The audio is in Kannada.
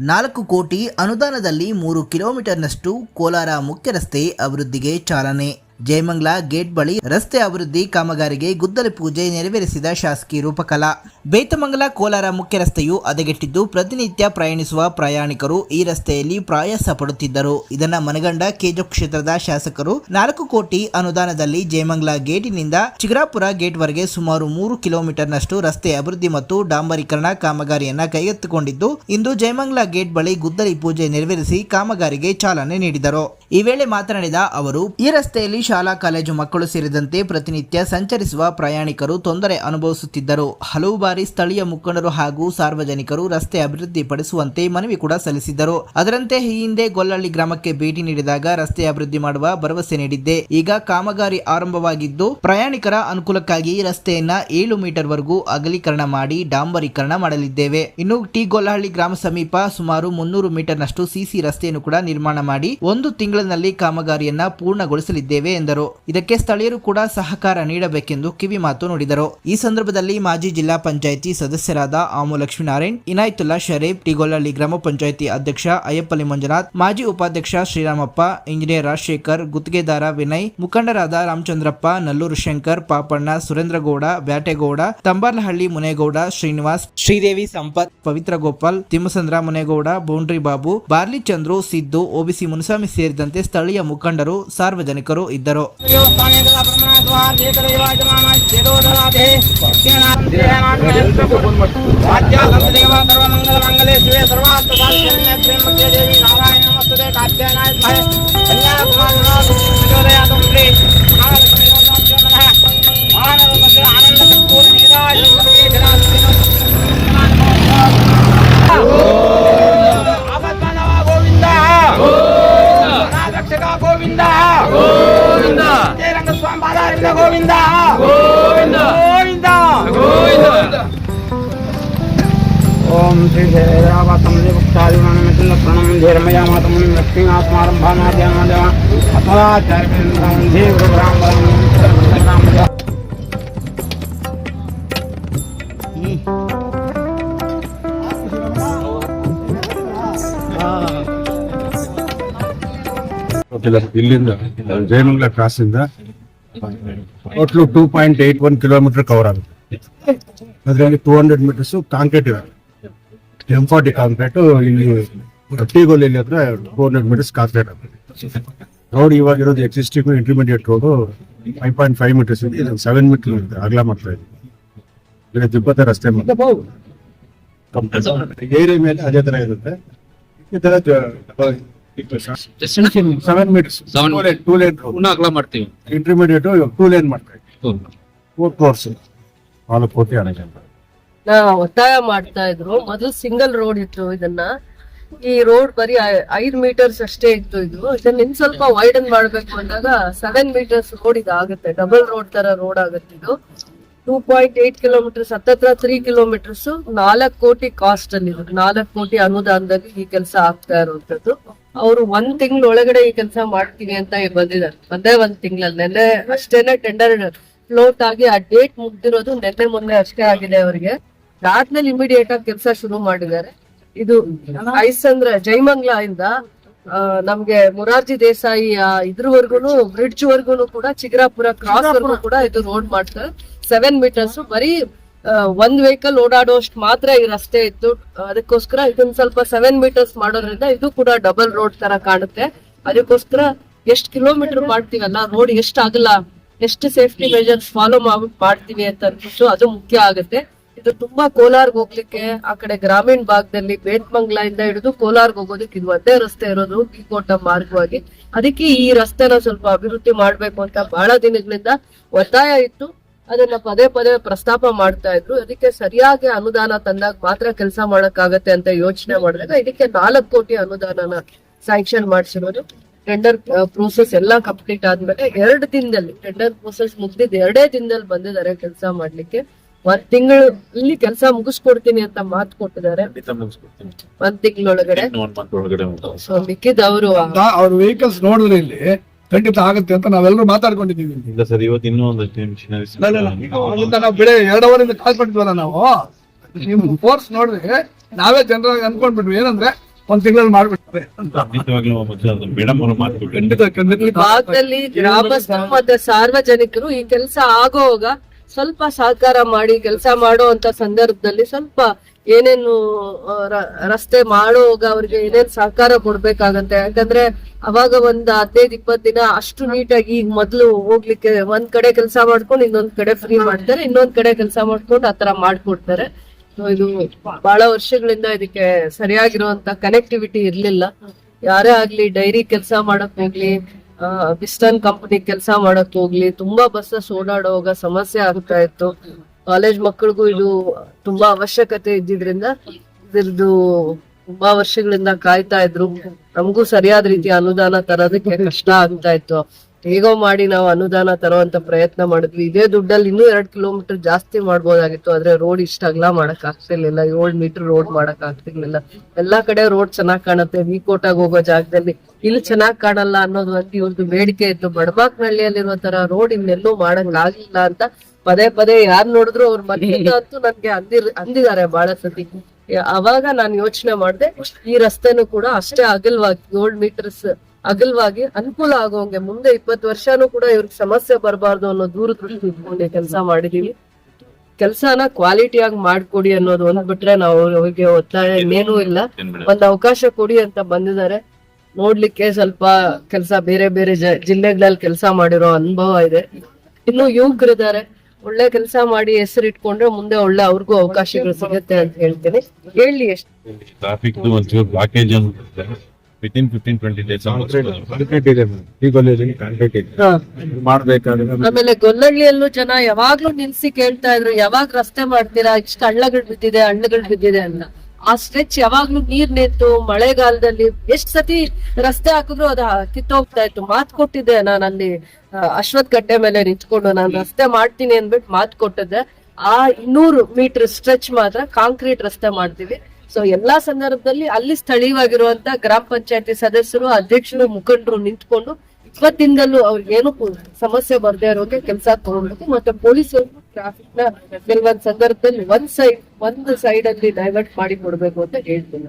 ನಾಲ್ಕು ಕೋಟಿ ಅನುದಾನದಲ್ಲಿ ಮೂರು ಕಿಲೋಮೀಟರ್ನಷ್ಟು ಕೋಲಾರ ಮುಖ್ಯ ರಸ್ತೆ ಅಭಿವೃದ್ಧಿಗೆ ಚಾಲನೆ. ಜಯಮಂಗ್ಲ ಗೇಟ್ ಬಳಿ ರಸ್ತೆ ಅಭಿವೃದ್ಧಿ ಕಾಮಗಾರಿಗೆ ಗುದ್ದಲಿ ಪೂಜೆ ನೆರವೇರಿಸಿದ ಶಾಸಕಿ ರೂಪಕಲಾ. ಬೇತಮಂಗಲ ಕೋಲಾರ ಮುಖ್ಯ ರಸ್ತೆಯು ಹದಗೆಟ್ಟಿದ್ದು ಪ್ರತಿನಿತ್ಯ ಪ್ರಯಾಣಿಸುವ ಪ್ರಯಾಣಿಕರು ಈ ರಸ್ತೆಯಲ್ಲಿ ಪ್ರಯಾಸ ಪಡುತ್ತಿದ್ದರು. ಇದನ್ನ ಮನಗಂಡ ಕೇಜು ಕ್ಷೇತ್ರದ ಶಾಸಕರು ನಾಲ್ಕು ಕೋಟಿ ಅನುದಾನದಲ್ಲಿ ಜಯಮಂಗ್ಲ ಗೇಟಿನಿಂದ ಚಿಗರಾಪುರ ಗೇಟ್ವರೆಗೆ ಸುಮಾರು ಮೂರು ಕಿಲೋಮೀಟರ್ನಷ್ಟು ರಸ್ತೆ ಅಭಿವೃದ್ಧಿ ಮತ್ತು ಡಾಂಬರೀಕರಣ ಕಾಮಗಾರಿಯನ್ನ ಕೈಗೆತ್ತಿಕೊಂಡಿದ್ದು, ಇಂದು ಜಯಮಂಗ್ಲ ಗೇಟ್ ಬಳಿ ಗುದ್ದಲಿ ಪೂಜೆ ನೆರವೇರಿಸಿ ಕಾಮಗಾರಿಗೆ ಚಾಲನೆ ನೀಡಿದರು. ಈ ವೇಳೆ ಮಾತನಾಡಿದ ಅವರು, ಈ ರಸ್ತೆಯಲ್ಲಿ ಶಾಲಾ, ಕಾಲೇಜು ಮಕ್ಕಳು ಸೇರಿದಂತೆ ಪ್ರತಿನಿತ್ಯ ಸಂಚರಿಸುವ ಪ್ರಯಾಣಿಕರು ತೊಂದರೆ ಅನುಭವಿಸುತ್ತಿದ್ದರು. ಹಲವು ಬಾರಿ ಸ್ಥಳೀಯ ಮುಖಂಡರು ಹಾಗೂ ಸಾರ್ವಜನಿಕರು ರಸ್ತೆ ಅಭಿವೃದ್ಧಿಪಡಿಸುವಂತೆ ಮನವಿ ಕೂಡ ಸಲ್ಲಿಸಿದ್ದರು. ಅದರಂತೆ ಈ ಹಿಂದೆ ಗೊಲ್ಲಹಳ್ಳಿ ಗ್ರಾಮಕ್ಕೆ ಭೇಟಿ ನೀಡಿದಾಗ ರಸ್ತೆ ಅಭಿವೃದ್ಧಿ ಮಾಡುವ ಭರವಸೆ ನೀಡಿದ್ದೆ. ಈಗ ಕಾಮಗಾರಿ ಆರಂಭವಾಗಿದ್ದು, ಪ್ರಯಾಣಿಕರ ಅನುಕೂಲಕ್ಕಾಗಿ ರಸ್ತೆಯನ್ನ ಏಳು ಮೀಟರ್ ವರೆಗೂ ಅಗಲೀಕರಣ ಮಾಡಿ ಡಾಂಬರೀಕರಣ ಮಾಡಲಿದ್ದೇವೆ. ಇನ್ನು ಟಿ ಗೊಲ್ಲಹಳ್ಳಿ ಗ್ರಾಮ ಸಮೀಪ ಸುಮಾರು ಮುನ್ನೂರು ಮೀಟರ್ನಷ್ಟು ಸಿಸಿ ರಸ್ತೆಯನ್ನು ಕೂಡ ನಿರ್ಮಾಣ ಮಾಡಿ ಒಂದು ತಿಂಗಳಿನಲ್ಲಿ ಕಾಮಗಾರಿಯನ್ನ ಪೂರ್ಣಗೊಳಿಸಲಿದ್ದೇವೆ ಎಂದರು. ಇದಕ್ಕೆ ಸ್ಥಳೀಯರು ಕೂಡ ಸಹಕಾರ ನೀಡಬೇಕೆಂದು ಕಿವಿ ಮಾತು ನುಡಿದರು. ಈ ಸಂದರ್ಭದಲ್ಲಿ ಮಾಜಿ ಜಿಲ್ಲಾ ಪಂಚಾಯಿತಿ ಸದಸ್ಯರಾದ ಆಮು ಲಕ್ಷ್ಮೀನಾರಾಯಣ್ ಇನಾಯತುಲ್ಲಾ ಶರೀಫ್ ಟಿಗೋಲಹಳ್ಳಿ ಗ್ರಾಮ ಪಂಚಾಯಿತಿ ಅಧ್ಯಕ್ಷ ಅಯ್ಯಪ್ಪಲಿ ಮಂಜುನಾಥ್, ಮಾಜಿ ಉಪಾಧ್ಯಕ್ಷ ಶ್ರೀರಾಮಪ್ಪ, ಇಂಜಿನಿಯರ್ ರಾಜಶೇಖರ್, ಗುತ್ತಿಗೆದಾರ ವಿನಯ್, ಮುಖಂಡರಾದ Ramachandrappa, Nallur Shankar, Papanna, Surendragowda, Byategowda, Tambarlahalli Munegowda, Srinivas, Sridevi Sampath, Pavitra Gopal, Timmasandra Munegowda, boundary Babu, barley Chandru, Siddu OBC Muniswamy ಸೇರಿದಂತೆ ಸ್ಥಳೀಯ ಮುಖಂಡರು ಸಾರ್ವಜನಿಕರು ಇದ್ದರು. ಓಂ ಶ್ರೀ ಜಯರಾವತಂ ದೇವಕ್ತಾಯುನಾಮಿತಿಲ್ಲ ಪ್ರಣಂ ಧೀರಮಯ ಮಾತಮುನಿ ಲಕ್ಷ್ಮೀನಾಥಮಾರಂಭಾನಾದ್ಯಾನಾದೇವ ಅಥವಾಚಾರ್ಯೇಂದ್ರಂ ದೇವರಾಮ ಗೊತ್ತಿಲ್ಲ ಇಲ್ಲಿಂದ ಜಯಮಂಗಲ ಕ್ರಾಸ್ ಇಂದ total two point eight one kilometre cover ಆಗುತ್ತೆ ಅದರಲ್ಲಿ ಟೂ ಹಂಡ್ರೆಡ್ ಮೀಟರ್ಸ್ ಕಾಂಕ್ರೀಟ್ ಇದೆ ಎಂ ಫಾರ್ಟಿ ಕಾಂಕ್ರೀಟ್ ಇಲ್ಲಿ ಟೀಗೋಲಿ ಹತ್ರ ಟೂ ಹಂಡ್ರೆಡ್ ಮೀಟರ್ಸ್ ಕಾಂಕ್ರೀಟ್ ಆಗುತ್ತೆ. ರೋಡ್ ಇವಾಗ ಇರೋದು existing intermediate road five point five metres ಇದೆ. ಇದು ಸೆವೆನ್ ಮೀಟರ್ ಇದೆ. ಅಗಲ ಮಾಡ್ತಾ ಇದೆ. ತಿಬ್ಬತ್ತ ರಸ್ತೆ ಏರಿಯಾ ಮೇಲೆ ಅದೇ ತರ ಇರುತ್ತೆ. ಈ ತರ ಸೆವೆನ್ ಮೀಟರ್ಸ್ ಟೂ ಲೇನ್ ಅಗಲ ಮಾಡ್ತೀವಿ. ಇಂಟರ್ಮೀಡಿಯೇಟ್ ಟೂ ಲೇನ್ ಮಾಡ್ತಾ ಇದ್ದೀವಿ ಫೋರ್ ಕ್ರೋರ್ಸ್ ನಾಲ್ಕು ಕೋಟಿ ಹಣ ನಾ ಒತ್ತಾಯ ಮಾಡ್ತಾ ಇದ್ರು. ಮೊದಲು ಸಿಂಗಲ್ ರೋಡ್ ಇತ್ತು ಇದನ್ನ. ಈ ರೋಡ್ ಬರೀ ಐದು ಮೀಟರ್ಸ್ ಅಷ್ಟೇ ಇತ್ತು ಇದು. ಇದನ್ನ ಇನ್ ಸ್ವಲ್ಪ ವೈಡನ್ ಮಾಡ್ಬೇಕು ಅಂದಾಗ ಸೆವೆನ್ ಮೀಟರ್ಸ್ ರೋಡ್ ಇದಾಗುತ್ತೆ. ಡಬಲ್ ರೋಡ್ ತರ ರೋಡ್ ಆಗುತ್ತೆ ಇದು. ಟೂ ಪಾಯಿಂಟ್ ಏಟ್ ಕಿಲೋಮೀಟರ್ಸ್ ಹತ್ತತ್ರ ತ್ರೀ ಕಿಲೋಮೀಟರ್ಸ್ ನಾಲ್ಕು ಕೋಟಿ ಕಾಸ್ಟ್ ಅಲ್ಲಿ ನಾಲ್ಕು ಕೋಟಿ ಅನುದಾನದಲ್ಲಿ ಈ ಕೆಲಸ ಆಗ್ತಾ ಇರುವಂತದ್ದು ಅವರು ಒಂದ್ ತಿಂಗಳ ಒಳಗಡೆ ಈ ಕೆಲಸ ಮಾಡ್ತೀನಿ ಅಂತ ಬಂದಿದ್ದಾರೆ. ಒಂದೇ ಒಂದ್ ತಿಂಗಳಲ್ಲಿ. ನೆನ್ನೆ ಅಷ್ಟೇನೆ ಟೆಂಡರ್ ಫ್ಲೋಟ್ ಆಗಿ, ಆ ಡೇಟ್ ಮುಗ್ದಿರೋದು ನೆನ್ನೆ ಮೊನ್ನೆ ಅಷ್ಟೇ ಆಗಿದೆ ಅವರಿಗೆ. ಅದಾದ್ಮೇಲೆ ಇಮಿಡಿಯೇಟ್ ಆಗಿ ಕೆಲಸ ಶುರು ಮಾಡಿದ್ದಾರೆ. ಇದು ಐಸಂದ್ರ ಅಂದ್ರೆ ಜೈಮಂಗ್ಲ ಇಂದ ನಮ್ಗೆ ಮೊರಾರ್ಜಿ ದೇಸಾಯಿ ಆ, ಇದ್ರವರ್ಗುನು ಬ್ರಿಡ್ಜ್ ವರ್ಗುನು ಕೂಡ ಚಿಗರಾಪುರ ಕ್ರಾಸ್ ವರ್ಗು ಕೂಡ ಇದು ರೋಡ್ ಮಾಡ್ತಾರೆ. ಸೆವೆನ್ ಮೀಟರ್ಸ್ ಬರೀ ಒಂದ್ ವೆಹಿಕಲ್ ಓಡಾಡೋಷ್ಟು ಮಾತ್ರ ಈ ರಸ್ತೆ ಇತ್ತು. ಅದಕ್ಕೋಸ್ಕರ ಇದನ್ನ ಸ್ವಲ್ಪ ಸೆವೆನ್ ಮೀಟರ್ಸ್ ಮಾಡೋದ್ರಿಂದ ಇದು ಕೂಡ ಡಬಲ್ ರೋಡ್ ತರ ಕಾಣುತ್ತೆ. ಅದಕ್ಕೋಸ್ಕರ ಎಷ್ಟ್ ಕಿಲೋಮೀಟರ್ ಮಾಡ್ತೀವಲ್ಲ ರೋಡ್ ಎಷ್ಟ್ ಆಗಲ್ಲ ಎಷ್ಟು ಸೇಫ್ಟಿ ಮೆಜರ್ಸ್ ಫಾಲೋ ಮಾಡ್ತೀವಿ ಅಂತ ಅನ್ಬಿಟ್ಟು ಅದು ಮುಖ್ಯ ಆಗುತ್ತೆ. ಇದು ತುಂಬಾ ಕೋಲಾರ್ಗ್ ಹೋಗ್ಲಿಕ್ಕೆ ಆ ಕಡೆ ಗ್ರಾಮೀಣ ಭಾಗದಲ್ಲಿ ಬೇಟ್ಮಂಗ್ಲ ಇಂದ ಹಿಡಿದು ಕೋಲಾರ್ಗ್ ಹೋಗೋದಕ್ಕೆ ಇದು ಒಂದೇ ರಸ್ತೆ ಇರೋದು ಕಿಕೋಟ ಮಾರ್ಗವಾಗಿ. ಅದಕ್ಕೆ ಈ ರಸ್ತೆನ ಸ್ವಲ್ಪ ಅಭಿವೃದ್ಧಿ ಮಾಡ್ಬೇಕು ಅಂತ ಬಹಳ ದಿನಗಳಿಂದ ಒತ್ತಾಯ ಇತ್ತು. ಅದನ್ನ ಪದೇ ಪದೇ ಪ್ರಸ್ತಾಪ ಮಾಡ್ತಾ ಇದ್ರು. ಅದಕ್ಕೆ ಸರಿಯಾಗಿ ಅನುದಾನ ತಂದಾಗ ಮಾತ್ರ ಕೆಲಸ ಮಾಡಕ್ಕಾಗತ್ತೆ ಅಂತ ಯೋಚನೆ ಮಾಡಿದಾಗ ಇದಕ್ಕೆ ನಾಲ್ಕು ಕೋಟಿ ಅನುದಾನನ ಸ್ಯಾಂಕ್ಷನ್ ಮಾಡಿಸಿರೋದು. ಟೆಂಡರ್ ಪ್ರೋಸೆಸ್ ಎಲ್ಲ ಕಂಪ್ಲೀಟ್ ಆದ್ಮೇಲೆ ಎರಡು ದಿನದಲ್ಲಿ ಟೆಂಡರ್ ಪ್ರೋಸೆಸ್ ಮುಗ್ದಿದ್ದು ಎರಡೇ ದಿನದಲ್ಲಿ ಬಂದಿದ್ದಾರೆ ಕೆಲಸ ಮಾಡ್ಲಿಕ್ಕೆ. ಒಂದ್ ತಿಂಗಳು ಇಲ್ಲಿ ಕೆಲಸ ಮುಗಿಸ್ಕೊಡ್ತೀನಿ ಅಂತ ಮಾತು ಕೊಟ್ಟಿದ್ದಾರೆ. ಒಂದ್ ತಿಂಗಳೊಳಗಡೆ. ಸೊ ಮಿಕ್ಕಿದ ಅವರು ಅವ್ರ ವೆಹಿಕಲ್ಸ್ ನೋಡಿದ್ರೆ ಇಲ್ಲಿ ಖಂಡಿತ ಆಗುತ್ತೆ ಅಂತ ನಾವೆಲ್ಲರೂ ಮಾತಾಡ್ಕೊಂಡಿದ್ದೀವಿ ಇಲ್ಲ. ಸರ್ ಇವತ್ತು ಇನ್ನೂ ಮಿಷನರೀಸ್ ನಾವು ಬೆಳೆ ಎರಡು ಅವರಿಂದ ಕಾಲ್ ಮಾಡಿದ್ವಲ್ಲ ನಾವು. ನಿಮ್ ಫೋರ್ಸ್ ನೋಡ್ರಿ ನಾವೇ ಜನರಾಗಿ ಅನ್ಕೊಂಡ್ಬಿಟ್ವಿ ಏನಂದ್ರೆ ಒಂದ್ ತಿಂಗಳಲ್ಲಿ ಮಾಡ್ಬಿಡ್ತಾರೆ ಭಾಗದಲ್ಲಿ ಗ್ರಾಮಸ್ಥರು ಮತ್ತೆ ಸಾರ್ವಜನಿಕರು ಈ ಕೆಲಸ ಆಗೋವಾಗ ಸ್ವಲ್ಪ ಸಹಕಾರ ಮಾಡಿ ಕೆಲಸ ಮಾಡೋ ಅಂತ ಸಂದರ್ಭದಲ್ಲಿ ಸ್ವಲ್ಪ ಏನೇನು ರಸ್ತೆ ಮಾಡುವಾಗ ಅವ್ರಿಗೆ ಏನೇನ್ ಸಹಕಾರ ಕೊಡ್ಬೇಕಾಗತ್ತೆ. ಯಾಕಂದ್ರೆ ಅವಾಗ ಒಂದ್ ಹದಿನೈದು, ಇಪ್ಪತ್ ದಿನ ಅಷ್ಟು ನೀಟಾಗಿ ಈಗ ಮೊದ್ಲು ಹೋಗ್ಲಿಕ್ಕೆ ಒಂದ್ ಕಡೆ ಕೆಲಸ ಮಾಡ್ಕೊಂಡು ಇನ್ನೊಂದ್ ಕಡೆ ಫ್ರೀ ಮಾಡ್ತಾರೆ, ಇನ್ನೊಂದ್ ಕಡೆ ಕೆಲಸ ಮಾಡ್ಕೊಂಡು ಆತರ ಮಾಡ್ಕೊಡ್ತಾರೆ. ಇದು ಬಹಳ ವರ್ಷಗಳಿಂದ ಇದಕ್ಕೆ ಸರಿಯಾಗಿರುವಂತ ಕನೆಕ್ಟಿವಿಟಿ ಇರ್ಲಿಲ್ಲ. ಯಾರೇ ಆಗ್ಲಿ, ಡೈರಿ ಕೆಲಸ ಮಾಡಕ್ ಹೋಗ್ಲಿ ಬಿಸ್ಟನ್ ಕಂಪನಿ ಕೆಲಸ ಮಾಡಕ್ ಹೋಗ್ಲಿ, ತುಂಬಾ ಬಸ್ಸಸ್ ಓಡಾಡುವಾಗ ಸಮಸ್ಯೆ ಆಗ್ತಾ ಇತ್ತು. ಕಾಲೇಜ್ ಮಕ್ಕಳಿಗೂ ಇದು ತುಂಬಾ ಅವಶ್ಯಕತೆ ಇದ್ದಿದ್ರಿಂದ ಇದ್ರದ್ದು ತುಂಬಾ ವರ್ಷಗಳಿಂದ ಕಾಯ್ತಾ ಇದ್ರು. ನಮಗೂ ಸರಿಯಾದ ರೀತಿ ಅನುದಾನ ತರೋದಕ್ಕೆ ಕಷ್ಟ ಆಗ್ತಾ ಇತ್ತು. ಹೇಗೋ ಮಾಡಿ ನಾವು ಅನುದಾನ ತರುವಂತ ಪ್ರಯತ್ನ ಮಾಡಿದ್ವಿ. ಇದೇ ದುಡ್ಡಲ್ಲಿ ಇನ್ನೂ ಎರಡ್ ಕಿಲೋಮೀಟರ್ ಜಾಸ್ತಿ ಮಾಡ್ಬೋದಾಗಿತ್ತು. ಆದ್ರೆ ರೋಡ್ ಇಷ್ಟ ಅಗಲ ಮಾಡಕ್ ಆಗ್ತಿರ್ಲಿಲ್ಲ. ಏಳ್ ಮೀಟರ್ ರೋಡ್ ಮಾಡಕ್ ಆಗ್ತಿರ್ಲಿಲ್ಲ. ಎಲ್ಲಾ ಕಡೆ ರೋಡ್ ಚೆನ್ನಾಗ್ ಕಾಣುತ್ತೆ. ವಿಕೋಟಾಗ್ ಹೋಗೋ ಜಾಗದಲ್ಲಿ ಇಲ್ಲಿ ಚೆನ್ನಾಗ್ ಕಾಣಲ್ಲ ಅನ್ನೋದು ಒಂದು ಇವ್ರದ್ದು ಬೇಡಿಕೆ ಇತ್ತು. ಬಡಬಾಕ್ನಹಳ್ಳಿಯಲ್ಲಿರೋ ತರ ರೋಡ್ ಇನ್ನೆಲ್ಲೂ ಮಾಡಂಗ್ ಅಂತ ಪದೇ ಪದೇ ಯಾರ್ ನೋಡಿದ್ರು ಅವ್ರ ಮನೆಯಿಂದ ಅಂತೂ ನನ್ಗೆ ಅಂದಿರ್ ಅಂದಿದ್ದಾರೆ ಬಹಳ ಸತಿ ಅವಾಗ ನಾನು ಯೋಚನೆ ಮಾಡಿದೆ ಈ ರಸ್ತೆನೂ ಕೂಡ ಅಷ್ಟೇ ಅಗಲ್ವಾಗಿ ಏಳ್ ಮೀಟರ್ಸ್ ಅಗಲವಾಗಿ ಅನುಕೂಲ ಆಗೋಂಗೆ ಮುಂದೆ ಇಪ್ಪತ್ತು ವರ್ಷನೂ ಕೂಡ ಇವ್ರಿಗೆ ಸಮಸ್ಯೆ ಬರಬಾರ್ದು ಅನ್ನೋ ದೂರದೃಷ್ಟಿ ಇಟ್ಕೊಂಡೆ ಕೆಲಸ ಮಾಡಿದೀವಿ. ಕೆಲಸನ ಕ್ವಾಲಿಟಿಯಾಗಿ ಮಾಡ್ಕೊಡಿ ಅನ್ನೋದು ಒಂದ್ ಬಿಟ್ರೆ ನಾವು ಅವ್ರಿಗೆ ಒತ್ತಾಯ ಇನ್ನೇನೂ ಇಲ್ಲ. ಏನ್ ಒಂದ್ ಅವಕಾಶ ಕೊಡಿ ಅಂತ ಬಂದಿದ್ದಾರೆ. ನೋಡ್ಲಿಕ್ಕೆ ಸ್ವಲ್ಪ ಕೆಲಸ ಬೇರೆ ಬೇರೆ ಜಿಲ್ಲೆಗಳಲ್ಲಿ ಕೆಲಸ ಮಾಡಿರೋ ಅನುಭವ ಇದೆ. ಇನ್ನು ಯುವಕರಿದ್ದಾರೆ. ಒಳ್ಳೆ ಕೆಲಸ ಮಾಡಿ ಹೆಸರು ಇಟ್ಕೊಂಡ್ರೆ ಮುಂದೆ ಒಳ್ಳೆ ಅವ್ರಿಗೂ ಅವಕಾಶಗಳು ಸಿಗುತ್ತೆ ಅಂತ ಹೇಳ್ತೀನಿ. ಹೇಳಿ ಎಷ್ಟು? Within fifteen twenty days concrete ಇದೆ ಮೇಡಮ್. ಈ ಕಾಲೇಜಲ್ಲಿ ಕಾಂಕ್ರೀಟ್ ಇದೆ. ಮಾಡ್ಬೇಕಾದ್ರೆ ಆಮೇಲೆ ಗೊಲ್ಲಹಳ್ಳಿಯಲ್ಲೂ ಜನ ಯಾವಾಗ್ಲೂ ನಿಲ್ಸಿ ಕೇಳ್ತಾ ಇದ್ರು ಯಾವಾಗ ರಸ್ತೆ ಮಾಡ್ತೀರಾ ಇಷ್ಟು ಹಳ್ಳಗಳು ಬಿದ್ದಿದೆ ಹಣ್ಣುಗಳ್ ಬಿದ್ದಿದೆ ಅಂತ. ಆ ಸ್ಟ್ರೆಚ್ ಯಾವಾಗ್ಲೂ ನೀರ್ ನಿಂತು ಮಳೆಗಾಲದಲ್ಲಿ ಎಷ್ಟ್ ಸತಿ ರಸ್ತೆ ಹಾಕಿದ್ರು ಅದ ಕಿತ್ತೋಗ್ತಾ ಇತ್ತು. ಮಾತ್ ಕೊಟ್ಟಿದ್ದೆ ನಾನು ಅಲ್ಲಿ ಅಶ್ವತ್ ಗಡ್ಡೆ ಕಟ್ಟೆ ಮೇಲೆ ನಿಂತ್ಕೊಂಡು ನಾನು ರಸ್ತೆ ಮಾಡ್ತೀನಿ ಅಂದ್ಬಿಟ್ಟು ಮಾತ್ ಕೊಟ್ಟಿದ್ದೆ. ಆ ಇನ್ನೂರು ಮೀಟರ್ ಸ್ಟ್ರೆಚ್ ಮಾತ್ರ ಕಾಂಕ್ರೀಟ್ ರಸ್ತೆ ಮಾಡ್ತೀವಿ. ಸೊ ಎಲ್ಲಾ ಸಂದರ್ಭದಲ್ಲಿ ಅಲ್ಲಿ ಸ್ಥಳೀಯವಾಗಿರುವಂತ ಗ್ರಾಮ ಪಂಚಾಯತಿ ಸದಸ್ಯರು, ಅಧ್ಯಕ್ಷರು, ಮುಖಂಡರು ನಿಂತ್ಕೊಂಡು ಇವತ್ತಿಂದಲೂ ಅವ್ರಿಗೆ ಏನು ಸಮಸ್ಯೆ ಬರ್ದೇ ಇರೋಕೆ ಕೆಲಸ ತಗೊಳ್ಬೇಕು. ಮತ್ತೆ ಪೊಲೀಸರು ಟ್ರಾಫಿಕ್ನ ಕೆಲವೊಂದ್ ಸಂದರ್ಭದಲ್ಲಿ ಒಂದ್ ಸೈಡ್ ಒಂದ್ ಸೈಡ್ ಅಲ್ಲಿ ಡೈವರ್ಟ್ ಮಾಡಿ ಕೊಡ್ಬೇಕು ಅಂತ ಹೇಳ್ತೀನಿ.